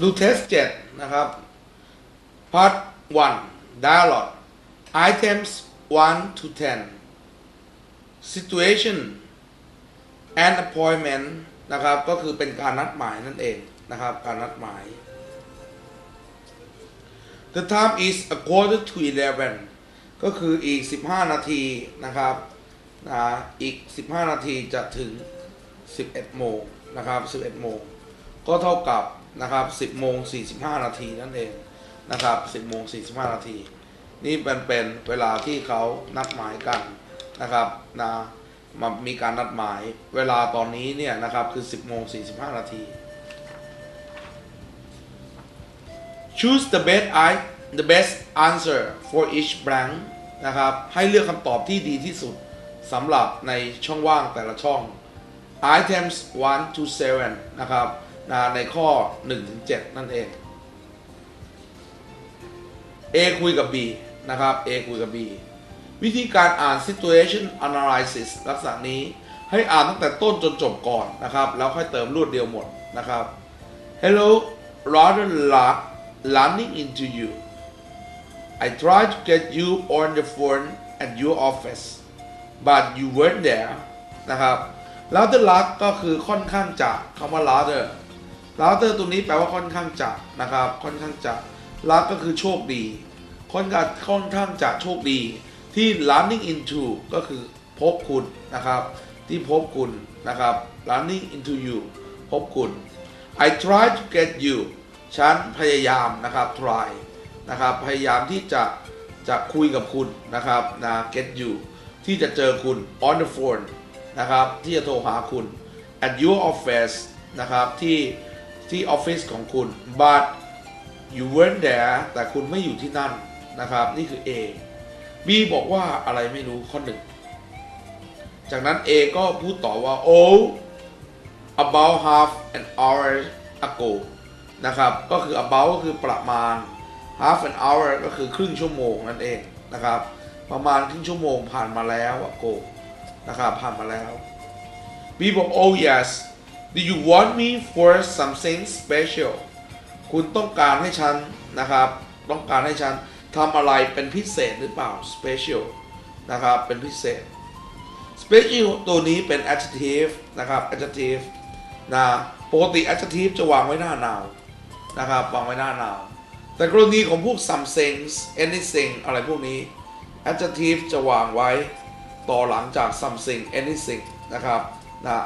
ดูเทส7นะครับ part 1 dialogue items 1 to 10 situation and appointment นะครับ ก็คือเป็นการนัดหมายนั่นเองนะครับ การนัดหมาย the time is a quarter to 11 ก็คืออีก 15 นาทีนะครับนะอีก 15 นาทีจะถึง 11 โมงนะครับ 11 โมง ก็เท่ากับ นะครับ10โมง45นาทีนั่นเองนะครับ10โมง45นาทีนี่เป็นเป็นเวลาที่เขานัดหมายกันนะครับนะมามีการนัดหมายเวลาตอนนี้เนี่ยนะครับคือ 10โมง45 นาที choose the best I the best answer for each blank นะครับ ให้เลือกคำตอบที่ดีที่สุดสำหรับในช่องว่างแต่ละช่อง items 1 to 7 นะครับ ในข้อ1ถึง7นั่นเอง A คุยกับ B นะครับ A คุยกับ B วิธีการอ่าน situation analysis ลักษณะนี้ให้อ่านตั้งแต่ต้นจนจบก่อนนะครับ แล้วค่อยเติมรวดเดียวหมดนะครับ Hello rather luck running into you I tried to get you on the phone at your office but you weren't there นะครับ rather luck ก็คือค่อนข้างจะคำว่า rather rather ตรงนี้แปลว่าค่อนข้างจะนะครับ ค่อนข้างจะ luck ก็คือโชคดี ค่อนข้างค่อนข้างจะโชคดี ที่ running into ก็คือพบคุณนะครับ ที่พบคุณนะครับ running into you พบคุณ I try to get you ฉันพยายามนะครับ try นะครับ พยายามที่จะจะคุยกับคุณนะครับนะ get you ที่จะเจอคุณ on the phone นะครับ ที่จะโทรหาคุณ at your office นะครับที่ ที่ออฟฟิศของคุณ but you weren't there แต่คุณไม่อยู่ที่นั่นนะครับ นี่คือ A B บอกว่าอะไรไม่รู้ข้อหนึ่ง จากนั้น A ก็พูดต่อว่า oh about half an hour ago นะครับ ก็คือ about ก็คือประมาณ half an hour ก็คือครึ่งชั่วโมงนั่นเองนะครับ ประมาณครึ่งชั่วโมงผ่านมาแล้ว ago นะครับ ผ่านมาแล้ว B บอก oh yes do you want me for something special คุณต้องการให้ฉันนะครับ ต้องการให้ฉันทำอะไรเป็นพิเศษหรือเปล่า special นะครับ เป็นพิเศษ special ตัวนี้เป็น adjective นะครับ adjective นะปกติ adjective จะวางไว้หน้า noun นะครับ วางไว้หน้า noun แต่กรณีของพวก something anything อะไรพวกนี้ adjective จะวางไว้ต่อหลังจาก something anything นะครับนะ